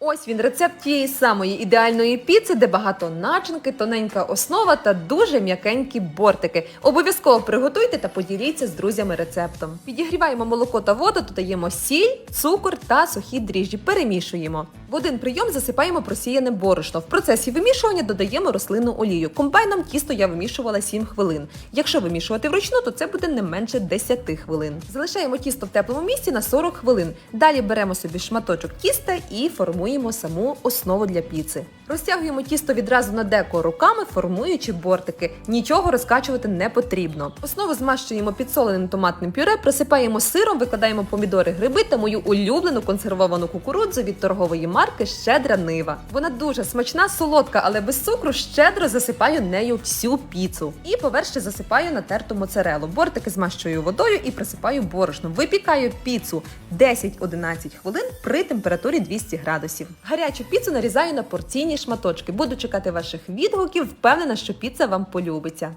Ось він рецепт тієї самої ідеальної піци, де багато начинки, тоненька основа та дуже м'якенькі бортики. Обов'язково приготуйте та поділіться з друзями рецептом. Підігріваємо молоко та воду, додаємо сіль, цукор та сухі дріжджі. Перемішуємо. В один прийом засипаємо просіяне борошно. В процесі вимішування додаємо рослинну олію. Комбайном тісто я вимішувала 7 хвилин. Якщо вимішувати вручну, то це буде не менше 10 хвилин. Залишаємо тісто в теплому місці на 40 хвилин. Далі беремо собі шматочок тіста і формуємо саму основу для піци. Розтягуємо тісто відразу на деко руками, формуючи бортики. Нічого розкачувати не потрібно. Основу змащуємо підсоленим томатним пюре, присипаємо сиром, викладаємо помідори, гриби та мою улюблену консервовану кукурудзу від торгової марки Щедра Нива. Вона дуже смачна, солодка, але без цукру щедро засипаю нею всю піцу. І поверх ще засипаю натерту моцарелу. Бортики змащую водою і присипаю борошном. Випікаю піцу 10-11 хвилин при температурі 200 градусів. Гарячу піцу нарізаю на порційні шматочки. Буду чекати ваших відгуків. Впевнена, що піца вам полюбиться.